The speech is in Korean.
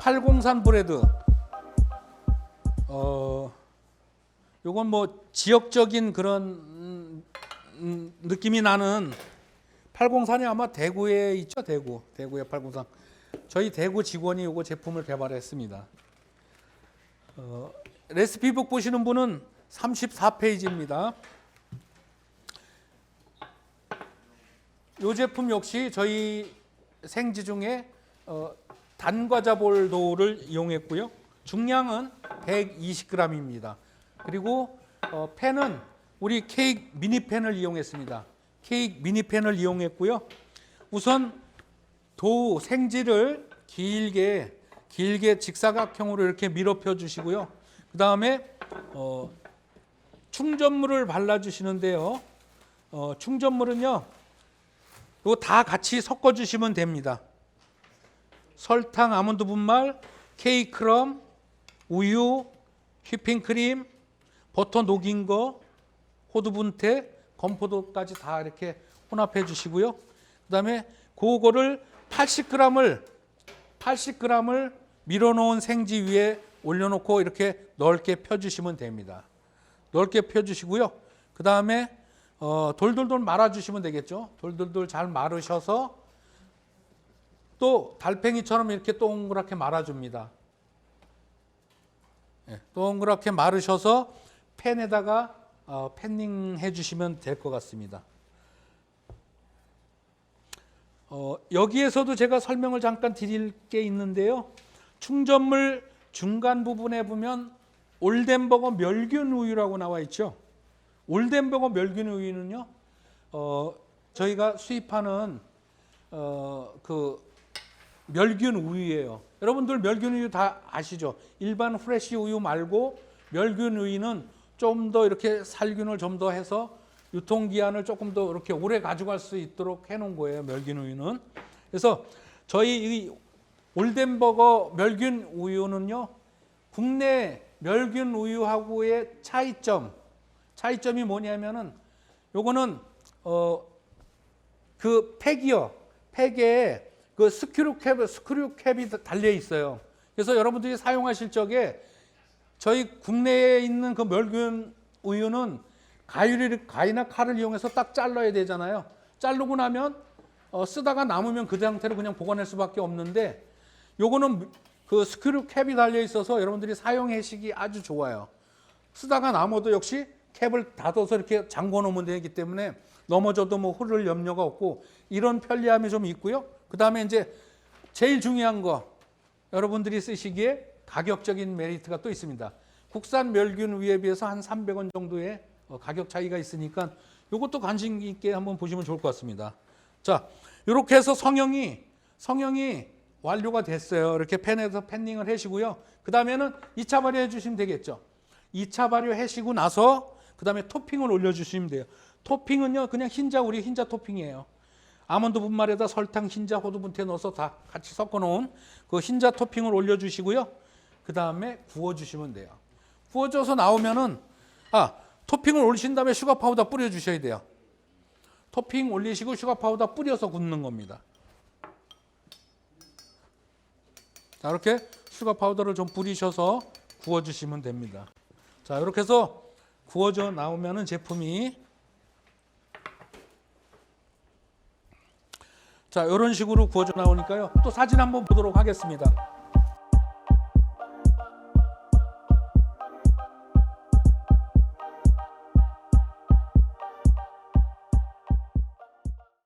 팔공산 브레드. 어, 요건 뭐 지역적인 그런 음, 음, 느낌이 나는 팔공산이 아마 대구에 있죠, 대구. 대구의 팔공산. 저희 대구 직원이 요거 제품을 개발했습니다. 어, 레시피북 보시는 분은 34페이지입니다. 이 제품 역시 저희 생지 중에 어, 단과자볼도를 이용했고요. 중량은 120g입니다. 그리고 어, 펜은 우리 케이크 미니펜을 이용했습니다. 케이크 미니펜을 이용했고요. 우선 도 생지를 길게 길게 직사각형으로 이렇게 밀어펴 주시고요. 그 다음에 어, 충전물을 발라 주시는데요. 어, 충전물은요. 이거 다 같이 섞어 주시면 됩니다. 설탕, 아몬드 분말, 케이크럼, 우유, 휘핑크림, 버터 녹인 거, 호두 분태, 건포도까지 다 이렇게 혼합해 주시고요. 그다음에 그거를 80g을 80g을 밀어 놓은 생지 위에 올려 놓고 이렇게 넓게 펴 주시면 됩니다. 넓게 펴 주시고요. 그다음에 어, 돌돌돌 말아 주시면 되겠죠. 돌돌돌 잘 마르셔서 또 달팽이처럼 이렇게 동그랗게 말아 줍니다. 예, 동그랗게 마르셔서 팬에다가 어, 팬닝 해 주시면 될 것 같습니다. 어, 여기에서도 제가 설명을 잠깐 드릴 게 있는데요. 충전물 중간 부분에 보면 올덴버거 멸균 우유라고 나와 있죠. 올덴버거 멸균 우유는요. 어, 저희가 수입하는 어, 그 멸균 우유예요. 여러분들 멸균 우유 다 아시죠? 일반 프레시 우유 말고 멸균 우유는 좀 더 이렇게 살균을 좀 더 해서 유통기한을 조금 더 이렇게 오래 가져갈 수 있도록 해놓은 거예요. 멸균 우유는. 그래서 저희 이 올덴버거 멸균 우유는요. 국내 멸균 우유하고의 차이점, 차이점이 뭐냐면은 요거는 어 그 팩이요. 팩에 그 스크류 캡, 스크류 캡이 달려 있어요. 그래서 여러분들이 사용하실 적에 저희 국내에 있는 그 멸균 우유는 가위를 가위나 칼을 이용해서 딱 잘라야 되잖아요. 자르고 나면 어, 쓰다가 남으면 그 상태로 그냥 보관할 수밖에 없는데 요거는 그 스크류 캡이 달려 있어서 여러분들이 사용하시기 아주 좋아요. 쓰다가 남아도 역시 캡을 닫아서 이렇게 잠궈 놓으면 되기 때문에 넘어져도 뭐 흐를 염려가 없고 이런 편리함이 좀 있고요. 그 다음에 이제 제일 중요한 거 여러분들이 쓰시기에 가격적인 메리트가 또 있습니다. 국산 멸균 우유에 비해서 한 300원 정도의 어, 가격 차이가 있으니까 이것도 관심 있게 한번 보시면 좋을 것 같습니다. 자, 이렇게 해서 성형이 성형이 완료가 됐어요. 이렇게 펜에서 펜닝을 해시고요. 그 다음에는 2차 발효해 주시면 되겠죠. 2차 발효 해시고 나서 그 다음에 토핑을 올려주시면 돼요. 토핑은요, 그냥 흰자, 우리 흰자 토핑이에요. 아몬드 분말에다 설탕, 흰자, 호두 분태 넣어서 다 같이 섞어 놓은 그 흰자 토핑을 올려주시고요. 그 다음에 구워주시면 돼요. 구워져서 나오면은, 아, 토핑을 올리신 다음에 슈가 파우더 뿌려주셔야 돼요. 토핑 올리시고 슈가 파우더 뿌려서 굽는 겁니다. 자, 이렇게 슈가 파우더를 좀 뿌리셔서 구워주시면 됩니다. 자, 이렇게 해서 구워져 나오면은 제품이 자, 이런 식으로 구워져 나오니까요. 또 사진 한번 보도록 하겠습니다.